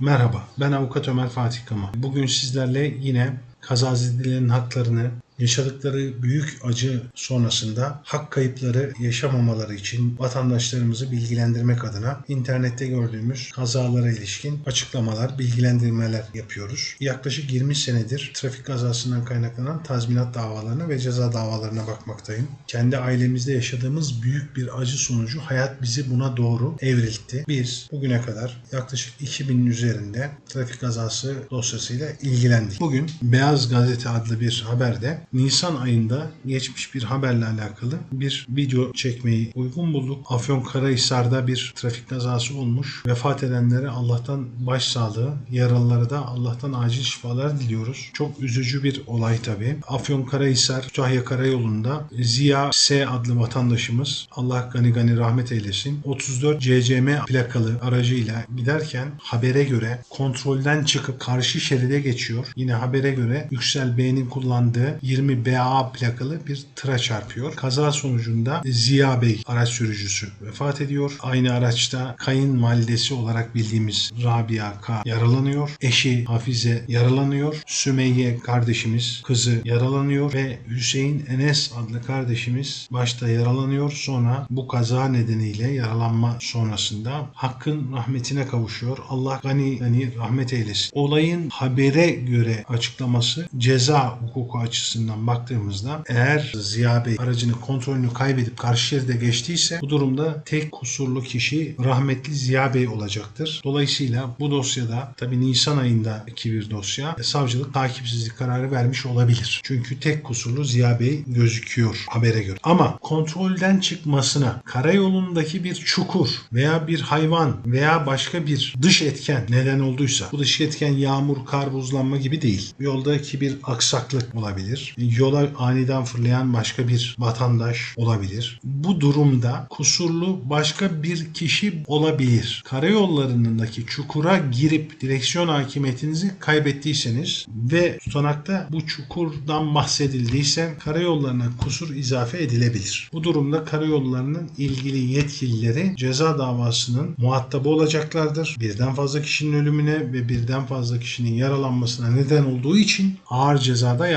Merhaba, ben Avukat Ömer Fatih Kama. Bugün sizlerle yine kazazedelerinin haklarını, yaşadıkları büyük acı sonrasında hak kayıpları yaşamamaları için vatandaşlarımızı bilgilendirmek adına internette gördüğümüz kazalara ilişkin açıklamalar, bilgilendirmeler yapıyoruz. Yaklaşık 20 senedir trafik kazasından kaynaklanan tazminat davalarına ve ceza davalarına bakmaktayım. Kendi ailemizde yaşadığımız büyük bir acı sonucu hayat bizi buna doğru evriltti. Biz bugüne kadar yaklaşık 2000'in üzerinde trafik kazası dosyasıyla ilgilendik. Bugün Beyaz Gazete adlı bir haberde Nisan ayında geçmiş bir haberle alakalı bir video çekmeyi uygun bulduk. Afyonkarahisar'da bir trafik kazası olmuş. Vefat edenlere Allah'tan başsağlığı, yaralılara da Allah'tan acil şifalar diliyoruz. Çok üzücü bir olay tabii. Afyonkarahisar Kütahya Karayolu'nda Ziya S adlı vatandaşımız Allah gani gani rahmet eylesin. 34 CCM plakalı aracıyla giderken habere göre kontrolden çıkıp karşı şeride geçiyor. Yine habere göre Yüksel Bey'in kullandığı 20 BA plakalı bir tıra çarpıyor. Kaza sonucunda Ziya Bey araç sürücüsü vefat ediyor. Aynı araçta kayınvalidesi olarak bildiğimiz Rabia K yaralanıyor. Eşi Hafize yaralanıyor. Sümeyye kardeşimiz kızı yaralanıyor ve Hüseyin Enes adlı kardeşimiz başta yaralanıyor. Sonra bu kaza nedeniyle yaralanma sonrasında Hakk'ın rahmetine kavuşuyor. Allah gani gani rahmet eylesin. Olayın habere göre açıklaması ceza hukuku açısından baktığımızda eğer Ziya Bey aracını kontrolünü kaybedip karşı şeride geçtiyse bu durumda tek kusurlu kişi rahmetli Ziya Bey olacaktır. Dolayısıyla bu dosyada tabi Nisan ayındaki bir dosya e, savcılık takipsizlik kararı vermiş olabilir. Çünkü tek kusurlu Ziya Bey gözüküyor habere göre. Ama kontrolden çıkmasına karayolundaki bir çukur veya bir hayvan veya başka bir dış etken neden olduysa bu dış etken yağmur, kar, buzlanma gibi değil. Yoldaki bir aksaklık olabilir. Yola aniden fırlayan başka bir vatandaş olabilir. Bu durumda kusurlu başka bir kişi olabilir. Karayollarındaki çukura girip direksiyon hakimiyetinizi kaybettiyseniz ve tutanakta bu çukurdan bahsedildiyse karayollarına kusur izafe edilebilir. Bu durumda karayollarının ilgili yetkilileri ceza davasının muhatabı olacaklardır. Birden fazla kişinin ölümüne ve birden fazla kişinin yaralanmasına neden olduğu için ağır cezada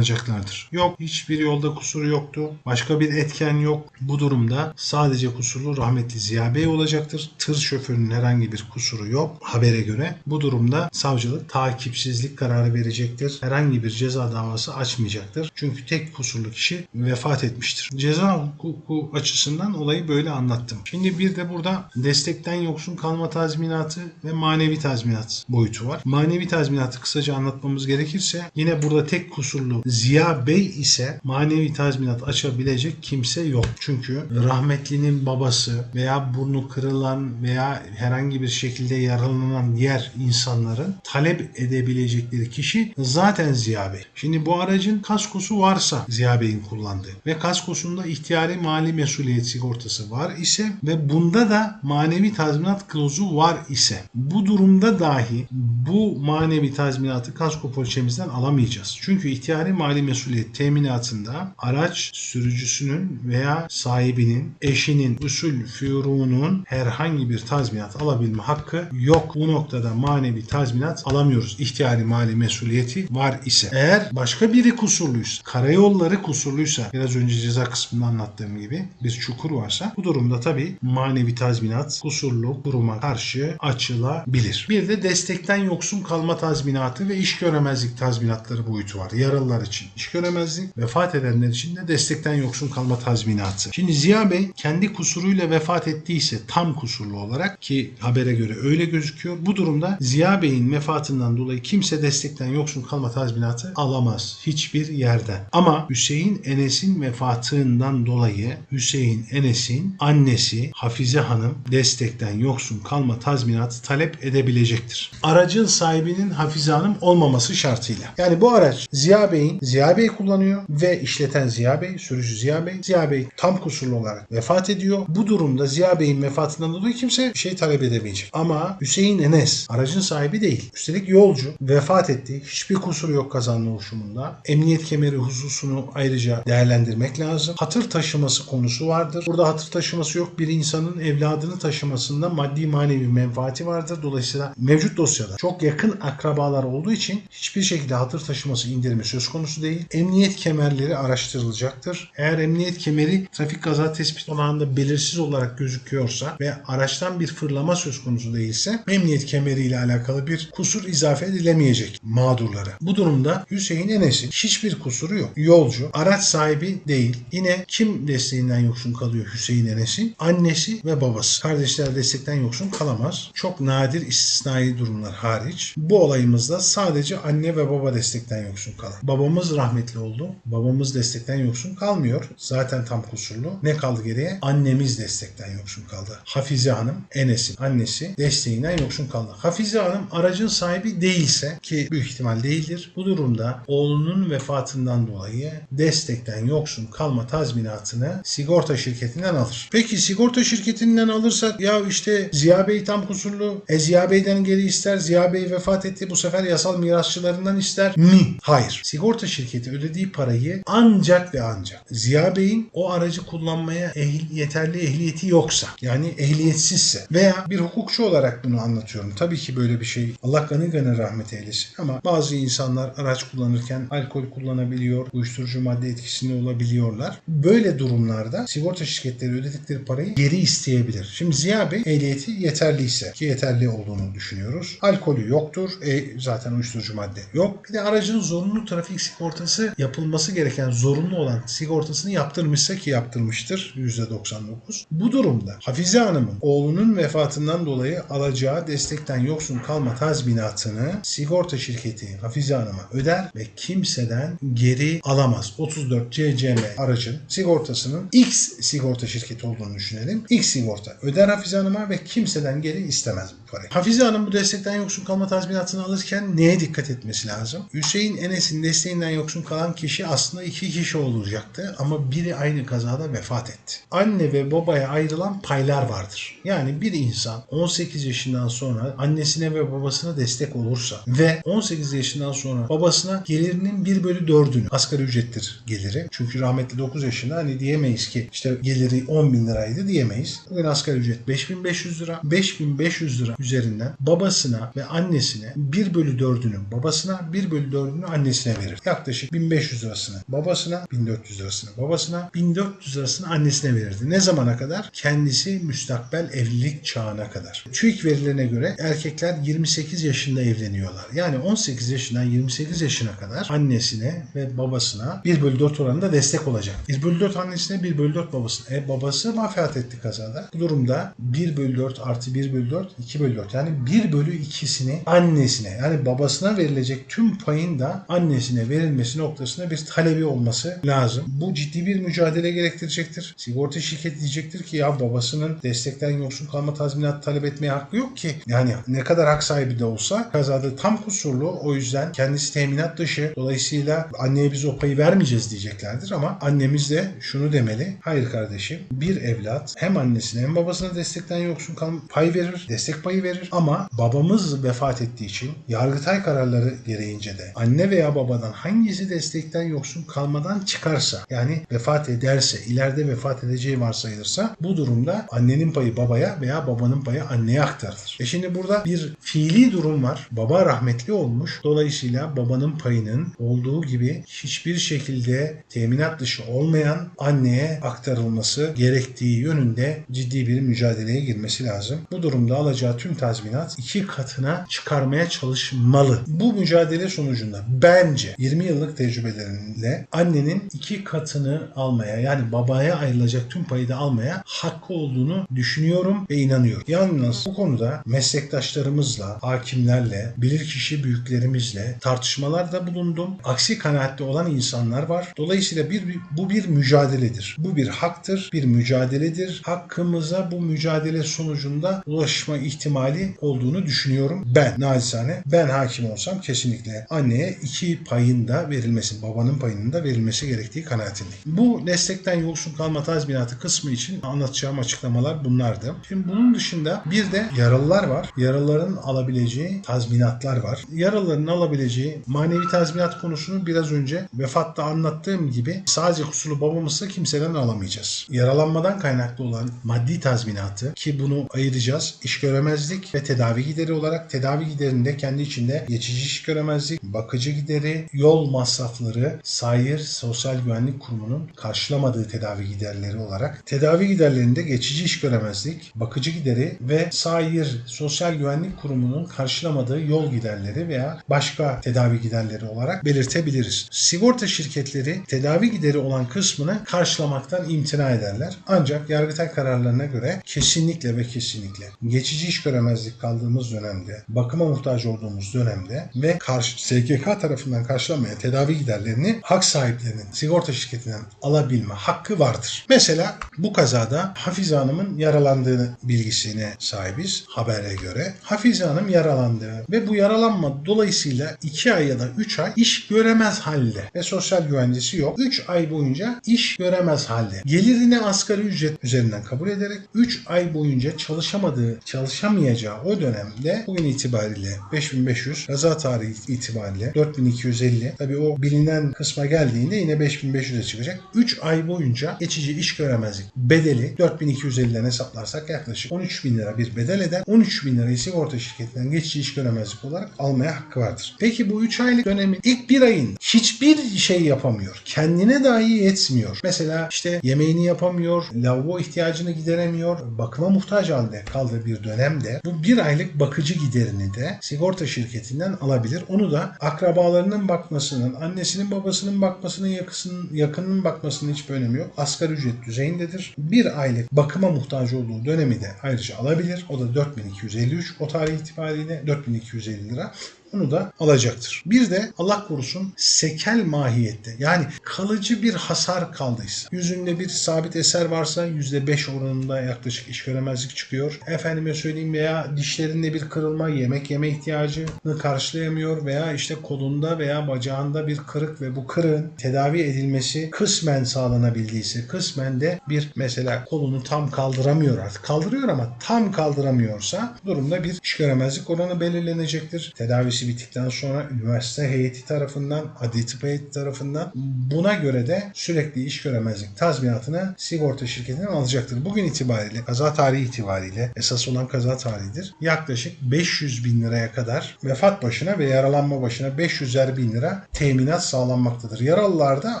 yargılanacaklardır. Yok hiçbir yolda kusuru yoktu. Başka bir etken yok. Bu durumda sadece kusurlu rahmetli Ziya Bey olacaktır. Tır şoförünün herhangi bir kusuru yok habere göre. Bu durumda savcılık takipsizlik kararı verecektir. Herhangi bir ceza davası açmayacaktır. Çünkü tek kusurlu kişi vefat etmiştir. Ceza hukuku açısından olayı böyle anlattım. Şimdi bir de burada destekten yoksun kalma tazminatı ve manevi tazminat boyutu var. Manevi tazminatı kısaca anlatmamız gerekirse yine burada tek kusurlu Ziya Bey ise manevi tazminat açabilecek kimse yok. Çünkü rahmetlinin babası veya burnu kırılan veya herhangi bir şekilde yaralanan diğer insanların talep edebilecekleri kişi zaten Ziya Bey. Şimdi bu aracın kaskosu varsa Ziya Bey'in kullandığı ve kaskosunda ihtiyari mali mesuliyet sigortası var ise ve bunda da manevi tazminat klozu var ise bu durumda dahi bu manevi tazminatı kasko poliçemizden alamayacağız. Çünkü ihtiyari mali mesuliyet teminatında araç sürücüsünün veya sahibinin, eşinin, usul fiyurunun herhangi bir tazminat alabilme hakkı yok. Bu noktada manevi tazminat alamıyoruz. İhtiyari mali mesuliyeti var ise. Eğer başka biri kusurluysa, karayolları kusurluysa, biraz önce ceza kısmında anlattığım gibi bir çukur varsa bu durumda tabii manevi tazminat kusurlu kuruma karşı açılabilir. Bir de destekten yoksun kalma tazminatı ve iş göremezlik tazminatları boyutu var. Yaralılar için iş göremezlik, vefat edenler için de destekten yoksun kalma tazminatı. Şimdi Ziya Bey kendi kusuruyla vefat ettiyse tam kusurlu olarak ki habere göre öyle gözüküyor. Bu durumda Ziya Bey'in vefatından dolayı kimse destekten yoksun kalma tazminatı alamaz hiçbir yerden. Ama Hüseyin Enes'in vefatından dolayı Hüseyin Enes'in annesi Hafize Hanım destekten yoksun kalma tazminatı talep edebilecektir. Aracın sahibinin Hafize Hanım olmaması şartıyla. Yani bu araç Ziya Bey'in, Ziya Ziya Bey kullanıyor ve işleten Ziya Bey, sürücü Ziya Bey. Ziya Bey tam kusurlu olarak vefat ediyor. Bu durumda Ziya Bey'in vefatından dolayı kimse bir şey talep edemeyecek. Ama Hüseyin Enes aracın sahibi değil. Üstelik yolcu vefat etti. Hiçbir kusuru yok kazanın oluşumunda. Emniyet kemeri hususunu ayrıca değerlendirmek lazım. Hatır taşıması konusu vardır. Burada hatır taşıması yok. Bir insanın evladını taşımasında maddi manevi menfaati vardır. Dolayısıyla mevcut dosyada çok yakın akrabalar olduğu için hiçbir şekilde hatır taşıması indirimi söz konusu değil. Emniyet kemerleri araştırılacaktır. Eğer emniyet kemeri trafik kaza tespit olanında belirsiz olarak gözüküyorsa ve araçtan bir fırlama söz konusu değilse emniyet kemeriyle alakalı bir kusur izafe edilemeyecek mağdurlara. Bu durumda Hüseyin Enes'in hiçbir kusuru yok. Yolcu, araç sahibi değil. Yine kim desteğinden yoksun kalıyor Hüseyin Enes'in? Annesi ve babası. Kardeşler destekten yoksun kalamaz. Çok nadir istisnai durumlar hariç. Bu olayımızda sadece anne ve baba destekten yoksun kalır. Babamız rahmetli oldu. Babamız destekten yoksun kalmıyor. Zaten tam kusurlu. Ne kaldı geriye? Annemiz destekten yoksun kaldı. Hafize Hanım, Enes'in annesi desteğinden yoksun kaldı. Hafize Hanım aracın sahibi değilse ki büyük ihtimal değildir. Bu durumda oğlunun vefatından dolayı destekten yoksun kalma tazminatını sigorta şirketinden alır. Peki sigorta şirketinden alırsak ya işte Ziya Bey tam kusurlu. E Ziya Bey'den geri ister. Ziya Bey vefat etti. Bu sefer yasal mirasçılarından ister mi? Hayır. Sigorta şirketi ödediği parayı ancak ve ancak Ziya Bey'in o aracı kullanmaya ehil, yeterli ehliyeti yoksa yani ehliyetsizse veya bir hukukçu olarak bunu anlatıyorum. Tabii ki böyle bir şey Allah kanı gani rahmet eylesin ama bazı insanlar araç kullanırken alkol kullanabiliyor, uyuşturucu madde etkisinde olabiliyorlar. Böyle durumlarda sigorta şirketleri ödedikleri parayı geri isteyebilir. Şimdi Ziya Bey ehliyeti yeterliyse ki yeterli olduğunu düşünüyoruz. Alkolü yoktur. E, zaten uyuşturucu madde yok. Bir de aracın zorunlu trafik sigortası yapılması gereken zorunlu olan sigortasını yaptırmışsa ki yaptırmıştır %99. Bu durumda Hafize Hanım'ın oğlunun vefatından dolayı alacağı destekten yoksun kalma tazminatını sigorta şirketi Hafize Hanım'a öder ve kimseden geri alamaz. 34 CCM aracın sigortasının X sigorta şirketi olduğunu düşünelim. X sigorta öder Hafize Hanım'a ve kimseden geri istemez bu parayı. Hafize Hanım bu destekten yoksun kalma tazminatını alırken neye dikkat etmesi lazım? Hüseyin Enes'in desteğinden yoksun kalan kişi aslında iki kişi olacaktı ama biri aynı kazada vefat etti. Anne ve babaya ayrılan paylar vardır. Yani bir insan 18 yaşından sonra annesine ve babasına destek olursa ve 18 yaşından sonra babasına gelirinin 1 bölü 4'ünü asgari ücrettir geliri. Çünkü rahmetli 9 yaşında hani diyemeyiz ki işte geliri 10 bin liraydı diyemeyiz. Bugün asgari ücret 5500 lira. 5500 lira üzerinden babasına ve annesine 1 bölü 4'ünü babasına 1 bölü 4'ünü annesine verir. Yaklaşık 1500 lirasını babasına 1400 lirasını babasına 1400 lirasını annesine verirdi. Ne zamana kadar? Kendisi müstakbel evlilik çağına kadar. TÜİK verilerine göre erkekler 28 yaşında evleniyorlar. Yani 18 yaşından 28 yaşına kadar annesine ve babasına 1 bölü 4 oranında destek olacak. 1 bölü 4 annesine 1 bölü 4 babasına. E babası vefat etti kazada. Bu durumda 1 bölü 4 artı 1 bölü 4 2 bölü 4 yani 1 bölü 2'sini annesine yani babasına verilecek tüm payın da annesine verilmesi noktasında bir talebi olması lazım. Bu ciddi bir mücadele gerektirecektir. Sigorta şirketi diyecektir ki ya babasının destekten yoksun kalma tazminat talep etmeye hakkı yok ki. Yani ne kadar hak sahibi de olsa kazada tam kusurlu o yüzden kendisi teminat dışı dolayısıyla anneye biz o payı vermeyeceğiz diyeceklerdir ama annemiz de şunu demeli. Hayır kardeşim bir evlat hem annesine hem babasına destekten yoksun kalma pay verir, destek payı verir ama babamız vefat ettiği için yargıtay kararları gereğince de anne veya babadan hangisi destekten yoksun kalmadan çıkarsa yani vefat ederse ileride vefat edeceği varsayılırsa bu durumda annenin payı babaya veya babanın payı anneye aktarılır. E şimdi burada bir fiili durum var. Baba rahmetli olmuş. Dolayısıyla babanın payının olduğu gibi hiçbir şekilde teminat dışı olmayan anneye aktarılması gerektiği yönünde ciddi bir mücadeleye girmesi lazım. Bu durumda alacağı tüm tazminat iki katına çıkarmaya çalışmalı. Bu mücadele sonucunda bence 20 yıllık tecrübeleriyle annenin iki katını almaya yani babaya ayrılacak tüm payı da almaya hakkı olduğunu düşünüyorum ve inanıyorum. Yalnız bu konuda meslektaşlarımızla, hakimlerle, bilirkişi büyüklerimizle tartışmalarda bulundum. Aksi kanaatte olan insanlar var. Dolayısıyla bir, bu bir mücadeledir. Bu bir haktır, bir mücadeledir. Hakkımıza bu mücadele sonucunda ulaşma ihtimali olduğunu düşünüyorum. Ben nacizane ben hakim olsam kesinlikle anneye iki payında verilmesi, babanın payının da verilmesi gerektiği kanaatindeyim. Bu meslekten yoksun kalma tazminatı kısmı için anlatacağım açıklamalar bunlardı. Şimdi bunun dışında bir de yaralılar var. Yaralıların alabileceği tazminatlar var. Yaralıların alabileceği manevi tazminat konusunu biraz önce vefatta anlattığım gibi sadece kusurlu babamızsa kimseden alamayacağız. Yaralanmadan kaynaklı olan maddi tazminatı ki bunu ayıracağız. İş göremezlik ve tedavi gideri olarak tedavi giderinde kendi içinde geçici iş göremezlik, bakıcı gideri, yol masrafları, sayır Sosyal Güvenlik Kurumu'nun karşılamadığı tedavi giderleri olarak tedavi giderlerinde geçici iş göremezlik, bakıcı gideri ve sayır Sosyal Güvenlik Kurumu'nun karşılamadığı yol giderleri veya başka tedavi giderleri olarak belirtebiliriz. Sigorta şirketleri tedavi gideri olan kısmını karşılamaktan imtina ederler. Ancak Yargıtay kararlarına göre kesinlikle ve kesinlikle geçici iş göremezlik kaldığımız dönemde, bakıma muhtaç olduğumuz dönemde ve karşı, SGK tarafından karşılamayan tedavi giderlerini hak sahiplerinin sigorta şirketinden alabilme hakkı vardır. Mesela bu kazada Hafize Hanım'ın yaralandığı bilgisine sahibiz habere göre. Hafize Hanım yaralandı ve bu yaralanma dolayısıyla 2 ay ya da 3 ay iş göremez halde ve sosyal güvencesi yok. 3 ay boyunca iş göremez halde. Gelirini asgari ücret üzerinden kabul ederek 3 ay boyunca çalışamadığı, çalışamayacağı o dönemde bugün itibariyle 5500, kaza tarihi itibariyle 4250. Tabii bilinen kısma geldiğinde yine 5500'e çıkacak. 3 ay boyunca geçici iş göremezlik bedeli 4250'den hesaplarsak yaklaşık 13 bin lira bir bedel eder. 13 bin lirayı sigorta şirketinden geçici iş göremezlik olarak almaya hakkı vardır. Peki bu 3 aylık dönemin ilk bir ayın hiçbir şey yapamıyor. Kendine dahi yetmiyor. Mesela işte yemeğini yapamıyor, lavabo ihtiyacını gideremiyor, bakıma muhtaç halde kaldığı bir dönemde bu bir aylık bakıcı giderini de sigorta şirketinden alabilir. Onu da akrabalarının bakmasının, annesinin babasının bakmasının, yakısının, yakınının bakmasının hiçbir önemi yok. Asgari ücret düzeyindedir. Bir aylık bakıma muhtaç olduğu dönemi de ayrıca alabilir. O da 4253 o tarih itibariyle 4250 lira. Onu da alacaktır. Bir de Allah korusun sekel mahiyette yani kalıcı bir hasar kaldıysa yüzünde bir sabit eser varsa %5 oranında yaklaşık iş göremezlik çıkıyor. Efendime söyleyeyim veya dişlerinde bir kırılma yemek yeme ihtiyacını karşılayamıyor veya işte kolunda veya bacağında bir kırık ve bu kırığın tedavi edilmesi kısmen sağlanabildiyse kısmen de bir mesela kolunu tam kaldıramıyor artık kaldırıyor ama tam kaldıramıyorsa durumda bir iş göremezlik oranı belirlenecektir. Tedavisi bittikten sonra üniversite heyeti tarafından, adli tıp heyeti tarafından buna göre de sürekli iş göremezlik tazminatını sigorta şirketinden alacaktır. Bugün itibariyle kaza tarihi itibariyle esas olan kaza tarihidir. Yaklaşık 500 bin liraya kadar vefat başına ve yaralanma başına 500'er bin lira teminat sağlanmaktadır. Yaralılarda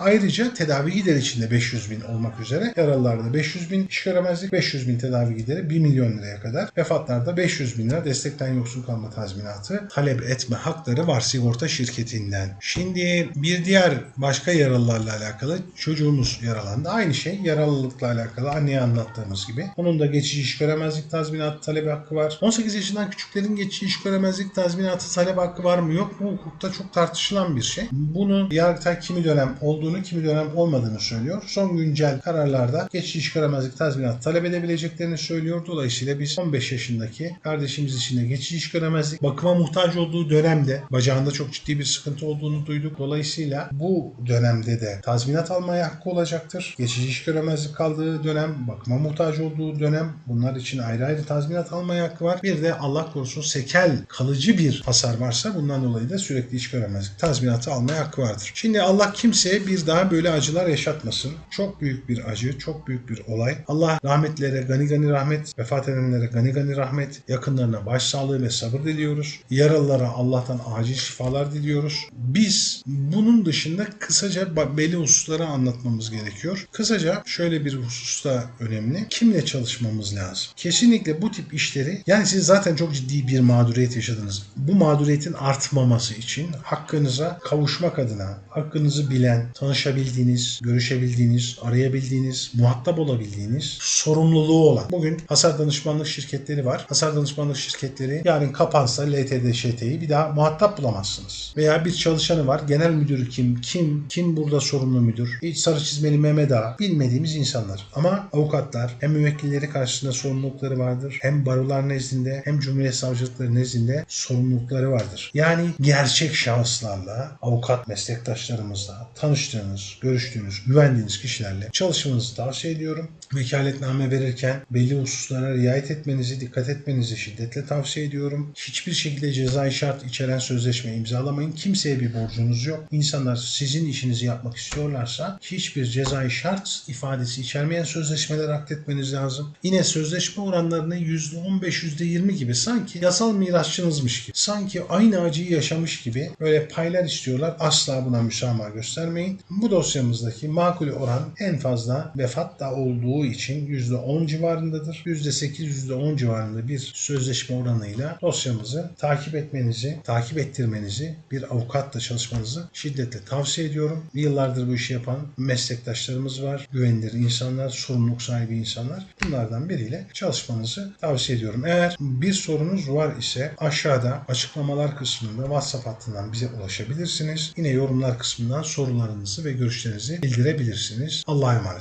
ayrıca tedavi gideri içinde 500 bin olmak üzere yaralılarda 500 bin iş göremezlik, 500 bin tedavi gideri 1 milyon liraya kadar. Vefatlarda 500 bin lira destekten yoksun kalma tazminatı talep etme hakları var sigorta şirketinden. Şimdi bir diğer başka yaralılarla alakalı çocuğumuz yaralandı. Aynı şey yaralılıkla alakalı anneye anlattığımız gibi. Onun da geçici iş göremezlik tazminatı talebi hakkı var. 18 yaşından küçüklerin geçici iş göremezlik tazminatı talep hakkı var mı yok mu? Hukukta çok tartışılan bir şey. Bunu Yargıtay kimi dönem olduğunu kimi dönem olmadığını söylüyor. Son güncel kararlarda geçici iş göremezlik tazminatı talep edebileceklerini söylüyor. Dolayısıyla biz 15 yaşındaki kardeşimiz için de geçici iş göremezlik bakıma muhtaç olduğu dönemde bacağında çok ciddi bir sıkıntı olduğunu duyduk. Dolayısıyla bu dönemde de tazminat almaya hakkı olacaktır. Geçici iş göremezlik kaldığı dönem, bakıma muhtaç olduğu dönem bunlar için ayrı ayrı tazminat almaya hakkı var. Bir de Allah korusun sekel kalıcı bir hasar varsa bundan dolayı da sürekli iş göremezlik tazminatı almaya hakkı vardır. Şimdi Allah kimseye bir daha böyle acılar yaşatmasın. Çok büyük bir acı, çok büyük bir olay. Allah rahmetlere gani gani rahmet, vefat edenlere gani gani rahmet, yakınlarına başsağlığı ve sabır diliyoruz. Yaralılara Allah'tan acil şifalar diliyoruz. Biz bunun dışında kısaca belli hususları anlatmamız gerekiyor. Kısaca şöyle bir hususta önemli. Kimle çalışmamız lazım? Kesinlikle bu tip işleri yani siz zaten çok ciddi bir mağduriyet yaşadınız. Bu mağduriyetin artmaması için hakkınıza kavuşmak adına hakkınızı bilen, tanışabildiğiniz, görüşebildiğiniz, arayabildiğiniz, muhatap olabildiğiniz sorumluluğu olan. Bugün hasar danışmanlık şirketleri var. Hasar danışmanlık şirketleri yarın kapansa LTD ŞT'yi bir daha muhatap bulamazsınız. Veya bir çalışanı var. Genel müdürü kim? Kim? Kim burada sorumlu müdür? Hiç sarı çizmeli Mehmet Ağa. Bilmediğimiz insanlar. Ama avukatlar hem müvekkilleri karşısında sorumlulukları vardır. Hem barolar nezdinde hem Cumhuriyet Savcılıkları nezdinde sorumlulukları vardır. Yani gerçek şahıslarla, avukat meslektaşlarımızla tanıştığınız, görüştüğünüz, güvendiğiniz kişilerle çalışmanızı tavsiye ediyorum. Vekaletname verirken belli hususlara riayet etmenizi, dikkat etmenizi şiddetle tavsiye ediyorum. Hiçbir şekilde cezai şart içeren sözleşme imzalamayın. Kimseye bir borcunuz yok. İnsanlar sizin işinizi yapmak istiyorlarsa hiçbir cezai şart ifadesi içermeyen sözleşmeler akletmeniz lazım. Yine sözleşme oranlarını %15, %20 gibi sanki yasal mirasçınızmış gibi, sanki aynı acıyı yaşamış gibi böyle paylar istiyorlar. Asla buna müsamaha göstermeyin. Bu dosyamızdaki makul oran en fazla vefat da olduğu için %10 civarındadır. %8, %10 civarında bir sözleşme oranıyla dosyamızı takip etmenizi, takip ettirmenizi, bir avukatla çalışmanızı şiddetle tavsiye ediyorum. Yıllardır bu işi yapan meslektaşlarımız var. Güvenilir insanlar, sorumluluk sahibi insanlar. Bunlardan biriyle çalışmanızı tavsiye ediyorum. Eğer bir sorunuz var ise aşağıda açıklamalar kısmında WhatsApp hattından bize ulaşabilirsiniz. Yine yorumlar kısmından sorularınızı ve görüşlerinizi bildirebilirsiniz. Allah'a emanet.